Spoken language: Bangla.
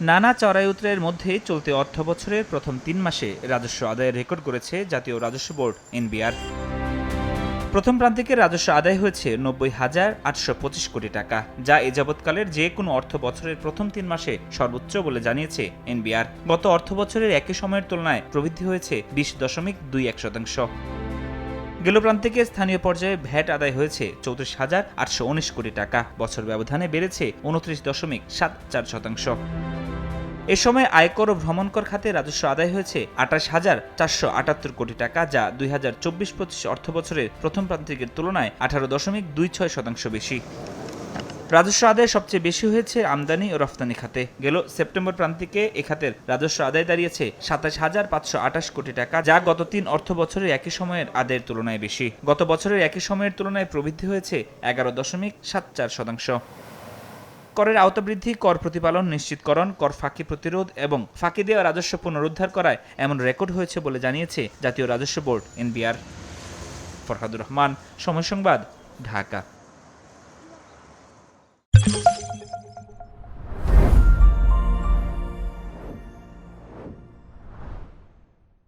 নানা চড়াই উতরের মধ্যে চলতি অর্থ বছরের প্রথম তিন মাসে রাজস্ব আদায়ের রেকর্ড করেছে জাতীয় রাজস্ব বোর্ড, এনবিআর। প্রথম প্রান্তিকে রাজস্ব আদায় হয়েছে নব্বই হাজার আটশো পঁচিশ কোটি টাকা, যা এ যাবৎকালের যে কোনো অর্থ বছরের প্রথম তিন মাসে সর্বোচ্চ বলে জানিয়েছে এনবিআর। গত অর্থ বছরের একই সময়ের তুলনায় প্রবৃদ্ধি হয়েছে বিশ দশমিক দুই এক শতাংশ। গেল প্রান্তিকে স্থানীয় পর্যায়ে ভ্যাট আদায় হয়েছে চৌত্রিশ হাজার আটশো উনিশ কোটি টাকা, বছর ব্যবধানে বেড়েছে উনত্রিশ দশমিক সাত চার শতাংশ। এ সময় আয়কর ও ভ্রমণকর খাতে রাজস্ব আদায় হয়েছে আঠাশ হাজার চারশো আটাত্তর কোটি টাকা, যা দুই হাজার চব্বিশ পঁচিশ অর্থ বছরের প্রথম প্রান্তিকের তুলনায় আঠারো দশমিক দুই ছয় শতাংশ বেশি। রাজস্ব আদায় সবচেয়ে বেশি হয়েছে আমদানি ও রফতানি খাতে। গেল সেপ্টেম্বর প্রান্তিকে এ খাতের রাজস্ব আদায় দাঁড়িয়েছে সাতাশ হাজার পাঁচশো আঠাশ কোটি টাকা, যা গত তিন অর্থ বছরের একই সময়ের আদায়ের তুলনায় বেশি। গত বছরের একই সময়ের তুলনায় প্রবৃদ্ধি হয়েছে এগারো দশমিক সাত চার শতাংশ। করের আওতা বৃদ্ধি কর প্রতিপালন নিশ্চিতকরণ, কর ফাঁকি প্রতিরোধ এবং ফাঁকি দেওয়া রাজস্ব পুনরুদ্ধার করায় এমন রেকর্ড হয়েছে বলে জানিয়েছে জাতীয় রাজস্ব বোর্ড, এনবিআর। ফরহাদুর রহমান, সময় সংবাদ, ঢাকা।